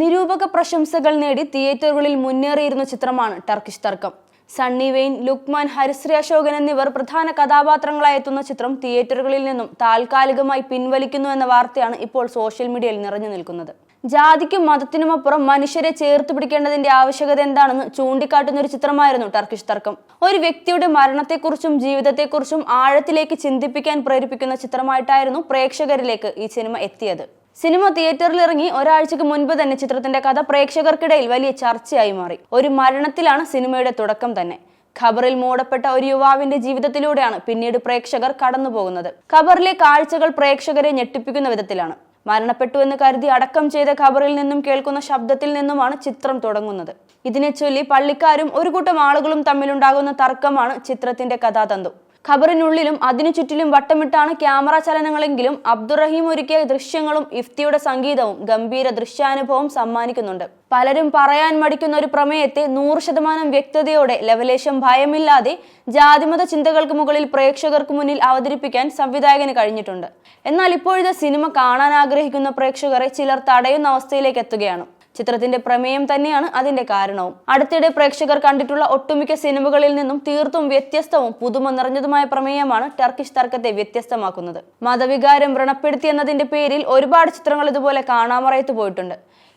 നിരൂപക പ്രശംസകൾ നേടി തിയേറ്ററുകളിൽ മുന്നേറിയിരുന്ന ചിത്രമാണ് ടർക്കിഷ് തർക്കം. സണ്ണി വെയിൻ ലുക്മാൻ ഹരിശ്രീ അശോകൻ എന്നിവർ പ്രധാന കഥാപാത്രങ്ങളായി എത്തുന്ന ചിത്രം തിയേറ്ററുകളിൽ നിന്നും താൽക്കാലികമായി പിൻവലിക്കുന്നു എന്ന വാർത്തയാണ് ഇപ്പോൾ സോഷ്യൽ മീഡിയയിൽ നിറഞ്ഞു നിൽക്കുന്നത്. ജാതിക്കും മതത്തിനുമപ്പുറം മനുഷ്യരെ ചേർത്ത് പിടിക്കേണ്ടതിന്റെ ആവശ്യകത എന്താണെന്ന് ചൂണ്ടിക്കാട്ടുന്ന ഒരു ചിത്രമായിരുന്നു ടർക്കിഷ് തർക്കം. ഒരു വ്യക്തിയുടെ മരണത്തെക്കുറിച്ചും ജീവിതത്തെക്കുറിച്ചും ആഴത്തിലേക്ക് ചിന്തിപ്പിക്കാൻ പ്രേരിപ്പിക്കുന്ന ചിത്രമായിട്ടായിരുന്നു പ്രേക്ഷകരിലേക്ക് ഈ സിനിമ എത്തിയത്. സിനിമ തിയേറ്ററിൽ ഇറങ്ങി ഒരാഴ്ചക്ക് മുൻപ് തന്നെ ചിത്രത്തിന്റെ കഥ പ്രേക്ഷകർക്കിടയിൽ വലിയ ചർച്ചയായി മാറി. ഒരു മരണത്തിലാണ് സിനിമയുടെ തുടക്കം തന്നെ. ഖബറിൽ മൂടപ്പെട്ട ഒരു യുവാവിന്റെ ജീവിതത്തിലൂടെയാണ് പിന്നീട് പ്രേക്ഷകർ കടന്നുപോകുന്നത്. ഖബറിലെ കാഴ്ചകൾ പ്രേക്ഷകരെ ഞെട്ടിപ്പിക്കുന്ന വിധത്തിലാണ്. മരണപ്പെട്ടു എന്ന് കരുതി അടക്കം ചെയ്ത ഖബറിൽ നിന്നും കേൾക്കുന്ന ശബ്ദത്തിൽ നിന്നുമാണ് ചിത്രം തുടങ്ങുന്നത്. ഇതിനെ ചൊല്ലി പള്ളിക്കാരും ഒരു കൂട്ടം ആളുകളും തമ്മിലുണ്ടാകുന്ന തർക്കമാണ് ചിത്രത്തിന്റെ കഥാതന്തു. ഖബറിനുള്ളിലും അതിനു ചുറ്റിലും വട്ടമിട്ടാണ് ക്യാമറ ചലനങ്ങളെങ്കിലും അബ്ദുറഹീം ഒരുക്കിയ ദൃശ്യങ്ങളും ഇഫ്തിയുടെ സംഗീതവും ഗംഭീര ദൃശ്യാനുഭവം സമ്മാനിക്കുന്നുണ്ട്. പലരും പറയാൻ മടിക്കുന്ന ഒരു പ്രമേയത്തെ നൂറ് ശതമാനം വ്യക്തതയോടെ ലവലേശം ഭയമില്ലാതെ ജാതിമത ചിന്തകൾക്ക് മുകളിൽ പ്രേക്ഷകർക്ക് മുന്നിൽ അവതരിപ്പിക്കാൻ സംവിധായകന് കഴിഞ്ഞിട്ടുണ്ട്. എന്നാൽ ഇപ്പോഴത്തെ സിനിമ കാണാൻ ആഗ്രഹിക്കുന്ന പ്രേക്ഷകരെ ചിലർ തടയുന്ന അവസ്ഥയിലേക്ക് എത്തുകയാണ്. ചിത്രത്തിന്റെ പ്രമേയം തന്നെയാണ് അതിന്റെ കാരണവും. അടുത്തിടെ പ്രേക്ഷകർ കണ്ടിട്ടുള്ള ഒട്ടുമിക്ക സിനിമകളിൽ നിന്നും തീർത്തും വ്യത്യസ്തവും പുതുമ നിറഞ്ഞതുമായ പ്രമേയമാണ് ടർക്കിഷ് തർക്കത്തെ വ്യത്യസ്തമാക്കുന്നത്. മതവികാരം വ്രണപ്പെടുത്തി എന്നതിന്റെ പേരിൽ ഒരുപാട് ചിത്രങ്ങൾ ഇതുപോലെ കാണാമറയത്ത് പോയിട്ടുണ്ട്.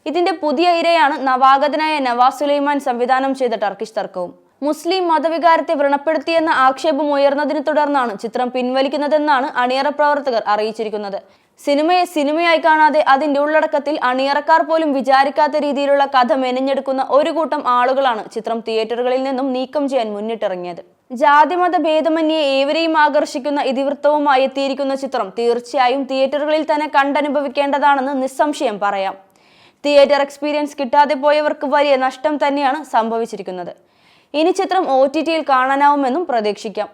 ഇതിന്റെ പുതിയ ഇരയാണ് നവാഗതനായ നവാസ് സുലൈമാൻ സംവിധാനം ചെയ്ത ടർക്കിഷ് തർക്കവും. മുസ്ലിം മതവികാരത്തെ വ്രണപ്പെടുത്തിയെന്ന ആക്ഷേപം ഉയർന്നതിനെ തുടർന്നാണ് ചിത്രം പിൻവലിക്കുന്നതെന്നാണ് അണിയറ പ്രവർത്തകർ അറിയിച്ചിരിക്കുന്നത്. സിനിമയെ സിനിമയായി കാണാതെ അതിന്റെ ഉള്ളടക്കത്തിൽ അണിയറക്കാർ പോലും വിചാരിക്കാത്ത രീതിയിലുള്ള കഥ മെനഞ്ഞെടുക്കുന്ന ഒരു കൂട്ടം ആളുകളാണ് ചിത്രം തിയേറ്ററുകളിൽ നിന്നും നീക്കം ചെയ്യാൻ മുന്നിട്ടിറങ്ങിയത്. ജാതിമത ഭേദമന്യേ ഏവരെയും ആകർഷിക്കുന്ന ഇതിവൃത്തവുമായി എത്തിയിരിക്കുന്ന ചിത്രം തീർച്ചയായും തിയേറ്ററുകളിൽ തന്നെ കണ്ടനുഭവിക്കേണ്ടതാണെന്ന് നിസ്സംശയം പറയാം. തിയേറ്റർ എക്സ്പീരിയൻസ് കിട്ടാതെ പോയവർക്ക് വലിയ നഷ്ടം തന്നെയാണ് സംഭവിച്ചിരിക്കുന്നത്. ഇനി ചിത്രം ഒ ടി ടിയിൽ കാണാനാവുമെന്നും പ്രതീക്ഷിക്കാം.